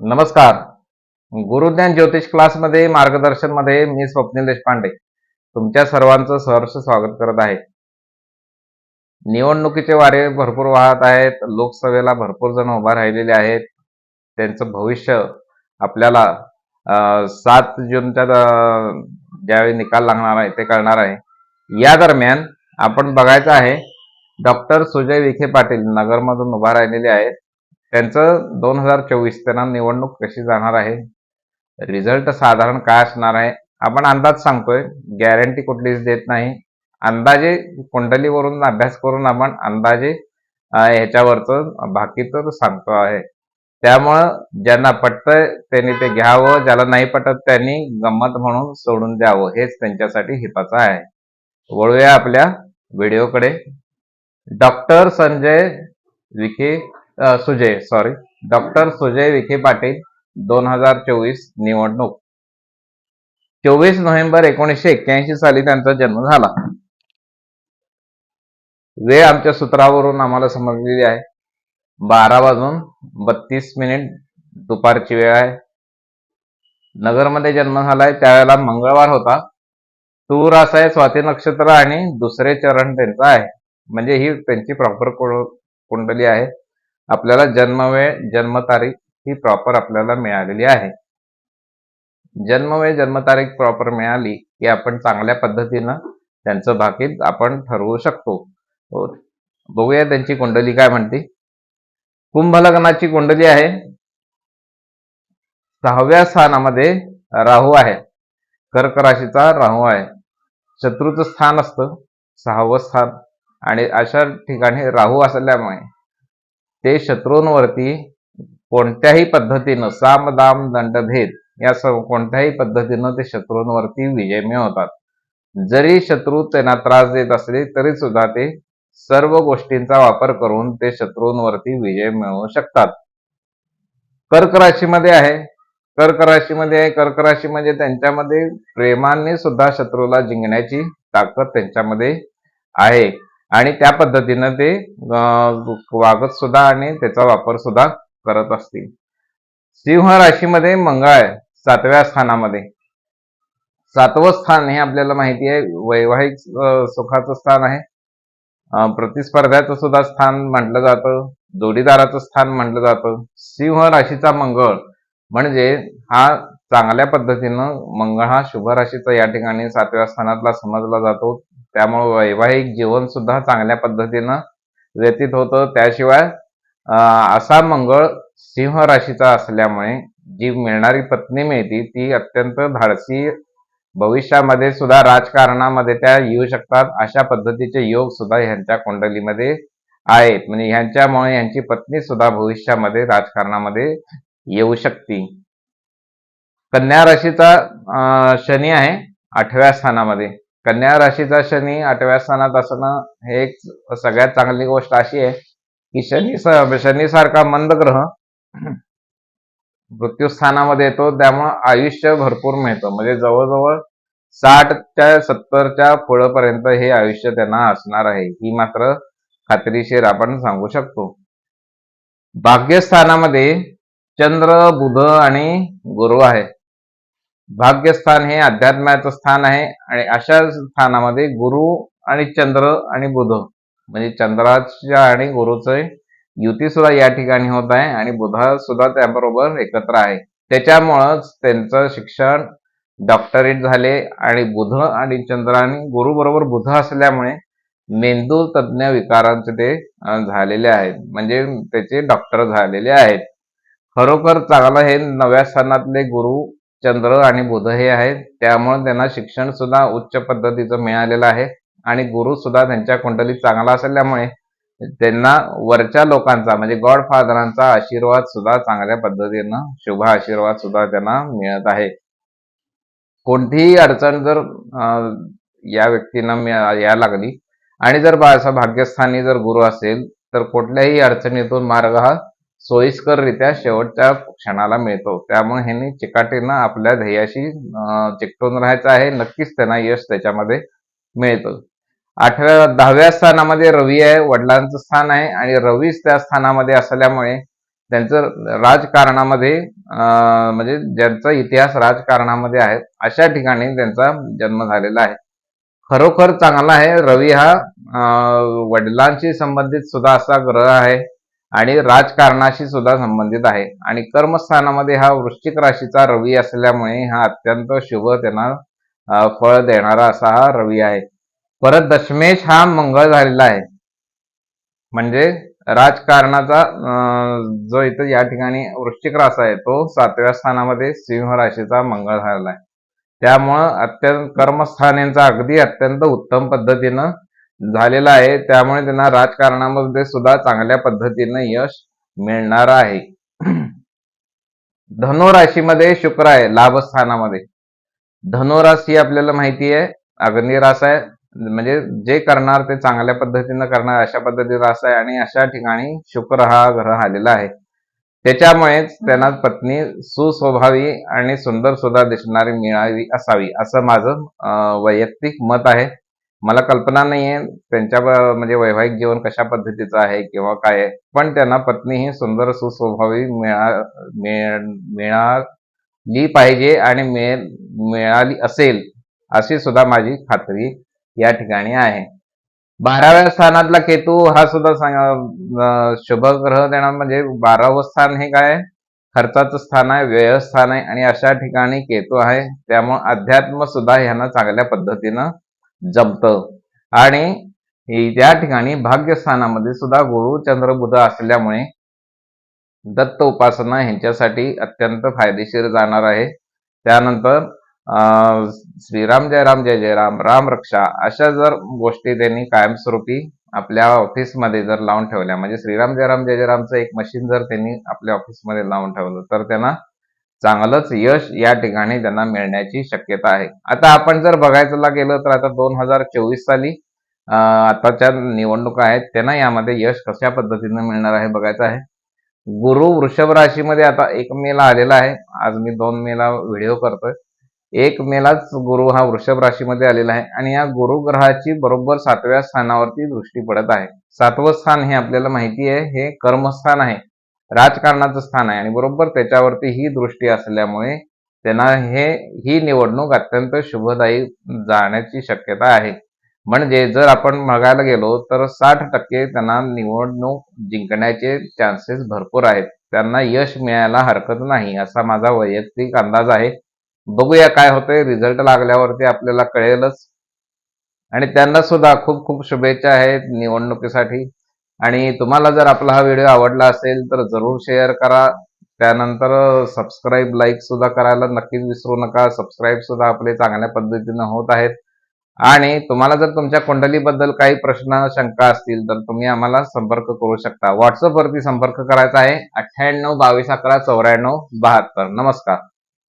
नमस्कार. गुरुज्ञान ज्योतिष क्लासमध्ये मार्गदर्शनमध्ये मी स्वप्नील देशपांडे. तुमच्या सर्वांचं सहर्ष स्वागत करत आहे. निवडणुकीचे वारे भरपूर वाहत आहेत. लोकसभेला भरपूर जण उभा राहिलेले आहेत. त्यांचं भविष्य आपल्याला सात जूनच्या ज्यावेळी निकाल लागणार आहे ते कळणार आहे. या दरम्यान आपण बघायचं आहे डॉक्टर सुजय विखे पाटील नगरमधून उभा राहिलेले आहेत. त्यांचं दोन हजार चोवीस त्यांना निवडणूक कशी जाणार आहे? रिझल्ट साधारण काय असणार आहे? आपण अंदाज सांगतोय गॅरंटी कुठलीच देत नाही. अंदाजे कुंडलीवरून अभ्यास करून आपण अंदाजे ह्याच्यावरचं बाकी तर सांगतो आहे. त्यामुळं ज्यांना पटतंय त्यांनी ते घ्यावं ज्याला नाही पटत त्यांनी गंमत म्हणून सोडून द्यावं. हेच त्यांच्यासाठी हिताचं आहे. वळूया आपल्या व्हिडिओकडे. Doctor Sanjay Vikhe Sujay sorry doctor Sujay Vikhe Patil दोन हजार चोवीस निवडणूक. चोवीस नोव्हेंबर एकोणीसशे एक्क्याऐंशी साली त्यांचा जन्म झाला. वेळ आमच्या सूत्रावरून आम्हाला समजलेली आहे. बारा वाजून बत्तीस मिनिट दुपारची वेळ आहे. नगरमध्ये जन्म झालाय त्यावेळेला मंगळवार होता. तूर असा आहे स्वाती नक्षत्र आणि दुसरे चरण त्यांचं आहे. म्हणजे ही त्यांची प्रॉपर कुंडली आहे. आपल्याला जन्मवेळ जन्मतारीख ही प्रॉपर आपल्याला मिळालेली आहे. जन्मवेळ जन्मतारीख प्रॉपर मिळाली की आपण चांगल्या पद्धतीनं त्यांचं भाकीत आपण ठरवू शकतो. हो. बघूया त्यांची कुंडली काय म्हणते. कुंभ लग्नाची कुंडली आहे. सहाव्या स्थानामध्ये राहू आहे. कर्क राशीचा राहू आहे. शत्रूचं स्थान असतं. सहावं स्थान. आणि अशा ठिकाणी राहू असल्यामुळे ते शत्रूंवरती कोणत्याही पद्धतीनं साम दाम दंडभेद या सर्व कोणत्याही पद्धतीनं ते शत्रूंवरती विजय मिळवतात जरी शत्रू त्यांना त्रास देत असले तरी सुद्धा ते सर्व गोष्टींचा वापर करून ते शत्रूंवरती विजय मिळवू शकतात. कर्क राशीमध्ये आहे. कर्क राशीमध्ये आहे. कर्क राशी म्हणजे त्यांच्यामध्ये प्रेमाने सुद्धा शत्रूला जिंकण्याची ताकद त्यांच्यामध्ये आहे. आणि त्या पद्धतीनं ते वागत सुद्धा आणि त्याचा वापर सुद्धा करत असतील. सिंह राशीमध्ये मंगळ आहे सातव्या स्थानामध्ये. सातवं स्थान हे आपल्याला माहिती आहे वैवाहिक सुखाचं स्थान आहे. प्रतिस्पर्ध्याचं सुद्धा स्थान म्हटलं जातं जोडीदाराचं स्थान म्हटलं जातं. सिंह राशीचा मंगळ म्हणजे हा चांगल्या पद्धतीनं मंगळ हा शुभ राशीचा या ठिकाणी सातव्या स्थानातला समजला जातो. त्यामुळे वैवाहिक जीवन सुद्धा चांगल्या पद्धतीनं व्यतीत होतं. त्याशिवाय असा मंगळ सिंह राशीचा असल्यामुळे जी मिळणारी पत्नी मिळती ती अत्यंत धाडसी भविष्यामध्ये सुद्धा राजकारणामध्ये त्या येऊ शकतात. अशा पद्धतीचे योग सुद्धा ह्यांच्या कुंडलीमध्ये आहेत. म्हणजे ह्यांच्यामुळे यांची पत्नी सुद्धा भविष्यामध्ये राजकारणामध्ये येऊ शकते. कन्या राशीचा अं, शनी आहे आठव्या स्थानामध्ये. कन्या राशीचा शनी आठव्या स्थानात असणं हे एक सगळ्यात चांगली गोष्ट अशी आहे की शनी शनी सारखा मंद ग्रह मृत्यूस्थानामध्ये येतो त्यामुळं आयुष्य भरपूर मिळतं. म्हणजे जवळजवळ साठच्या सत्तरच्या पुढपर्यंत हे आयुष्य त्यांना असणार आहे. ही मात्र खात्रीशीर आपण सांगू शकतो. भाग्यस्थानामध्ये चंद्र बुध आणि गुरु आहे. भाग्यस्थान हे अध्यात्माचं स्थान आहे आणि अशा स्थानामध्ये गुरु आणि चंद्र आणि बुध म्हणजे चंद्राच्या आणि गुरुचे युती सुद्धा या ठिकाणी होत आहे आणि बुधा सुद्धा त्याबरोबर एकत्र आहे. त्याच्यामुळंच त्यांचं शिक्षण डॉक्टरेट झाले आणि बुध आणि चंद्र आणि गुरु बरोबर बुध असल्यामुळे मेंदू तज्ज्ञ विकारांचे ते झालेले आहेत. म्हणजे त्याचे डॉक्टर झालेले आहेत. खरोखर चांगलं हे नव्या स्थानातले गुरु चंद्र आणि बुध हे आहेत. त्यामुळे त्यांना शिक्षण सुद्धा उच्च पद्धतीचं मिळालेलं आहे. आणि गुरु सुद्धा त्यांच्या कुंडलीत चांगला असल्यामुळे त्यांना वरच्या लोकांचा म्हणजे गॉड फादरांचा आशीर्वाद सुद्धा चांगल्या पद्धतीनं शुभ आशीर्वाद सुद्धा त्यांना मिळत आहे. कोणतीही अडचण जर अं, या व्यक्तींना या यायला लागली आणि जर असं भाग्यस्थानी जर गुरु असेल तर कुठल्याही अडचणीतून मार्ग हा सोयीस्कररित्या शेवटच्या क्षणाला मिळतो. त्यामुळे ह्यांनी चिकाटीनं आपल्या ध्येयाशी चिकटून राहायचं आहे. नक्कीच त्यांना यश त्याच्यामध्ये मिळतं. आठव्या दहाव्या स्थानामध्ये रवी आहे वडिलांचं स्थान आहे आणि रवीच त्या स्थानामध्ये असल्यामुळे त्यांचं राजकारणामध्ये म्हणजे ज्यांचा इतिहास राजकारणामध्ये आहे अशा ठिकाणी त्यांचा जन्म झालेला आहे. खरोखर चांगला आहे. रवी हा वडिलांशी संबंधित सुद्धा असा ग्रह आहे. आणि राजकारणाशी सुद्धा संबंधित आहे. आणि कर्मस्थानामध्ये हा वृश्चिक राशीचा रवी असल्यामुळे हा अत्यंत शुभ त्यांना फळ देणारा असा हा रवी आहे. परत दशमेश हा मंगळ झालेला आहे. म्हणजे राजकारणाचा जो इथं या ठिकाणी वृश्चिक रास आहे तो सातव्या स्थानामध्ये सिंह राशीचा मंगळ झालेला आहे. त्यामुळं अत्यंत कर्मस्थान यांचा अगदी अत्यंत उत्तम पद्धतीनं झालेला आहे. त्यामुळे त्यांना राजकारणामध्ये सुद्धा चांगल्या पद्धतीनं यश मिळणार आहे. धनुराशीमध्ये शुक्र आहे लाभस्थानामध्ये. धनुरास ही आपल्याला माहिती आहे अग्निरास आहे. म्हणजे जे करणार ते चांगल्या पद्धतीनं करणार अशा पद्धतीने रास आहे आणि अशा ठिकाणी शुक्र हा ग्रह आलेला आहे. त्याच्यामुळेच त्यांना पत्नी सुस्वभावी आणि सुंदर सुद्धा दिसणारी मिळावी असावी असं माझं वैयक्तिक मत आहे. मला कल्पना नाहीये त्यांच्या म्हणजे वैवाहिक जीवन कशा पद्धतीचं आहे किंवा काय आहे. पण त्यांना पत्नी ही सुंदर सुस्वभावी मिळा मिळाली पाहिजे आणि मिळाली असेल अशी सुद्धा माझी खात्री या ठिकाणी आहे. बाराव्या स्थानातला केतू हा सुद्धा सांगा शुभ ग्रह देणार म्हणजे बारावं स्थान हे काय? खर्चाचं स्थान आहे व्ययस्थान आहे आणि अशा ठिकाणी केतू आहे. त्यामुळे अध्यात्म सुद्धा ह्यांना चांगल्या पद्धतीनं जमतं आणि त्या ठिकाणी भाग्यस्थानामध्ये सुद्धा गुरु चंद्रबुध असल्यामुळे दत्त उपासना ह्यांच्यासाठी अत्यंत फायदेशीर जाणार आहे. त्यानंतर श्रीराम जय राम जय जय राम राम रक्षा अशा जर गोष्टी त्यांनी कायमस्वरूपी आपल्या ऑफिसमध्ये जर लावून ठेवल्या म्हणजे श्रीराम जय राम जय जय रामचं एक मशीन जर त्यांनी आपल्या ऑफिसमध्ये लावून ठेवलं तर त्यांना चांगलंच यश या ठिकाणी त्यांना मिळण्याची शक्यता आहे. आता आपण जर बघायला गेलं तर आता दोन हजार चोवीस साली आताच्या निवडणुका आहेत त्यांना यामध्ये यश कशा पद्धतीनं मिळणार आहे बघायचं आहे. गुरु वृषभ राशीमध्ये आता एक मेला आलेला आहे. आज मी दोन मेला व्हिडिओ करतोय. एक मेलाच गुरु हा वृषभ राशीमध्ये आलेला आहे आणि या गुरु ग्रहाची बरोबर सातव्या स्थानावरती दृष्टी पडत आहे. सातवं स्थान हे आपल्याला माहिती आहे. हे कर्मस्थान आहे. राजकारणाचं स्थान आहे. आणि बरोबर त्याच्यावरती ही दृष्टी असल्यामुळे त्यांना हे ही निवडणूक अत्यंत शुभदायी जाण्याची शक्यता आहे. म्हणजे जर आपण बघायला गेलो तर साठ टक्के त्यांना निवडणूक जिंकण्याचे चान्सेस भरपूर आहेत. त्यांना यश मिळायला हरकत नाही असा माझा वैयक्तिक अंदाज आहे. बघूया काय होतंय. रिझल्ट लागल्यावरती आपल्याला कळेलच. आणि त्यांना सुद्धा खूप खूप शुभेच्छा आहेत निवडणुकीसाठी. आणि तुम्हाला जर आपला हा व्हिडिओ आवडला असेल तर जरूर शेअर करा. त्यानंतर सबस्क्राईब लाईक सुद्धा करायला नक्कीच विसरू नका. सबस्क्राईब सुद्धा आपले चांगल्या पद्धतीनं होत आहेत. आणि तुम्हाला जर तुमच्या कुंडलीबद्दल काही प्रश्न शंका असतील तर तुम्ही आम्हाला संपर्क करू शकता. व्हॉट्सअपवरती संपर्क करायचा आहे. अठ्ठ्याण्णव बावीस अकरा चौऱ्याण्णव बहात्तर. नमस्कार.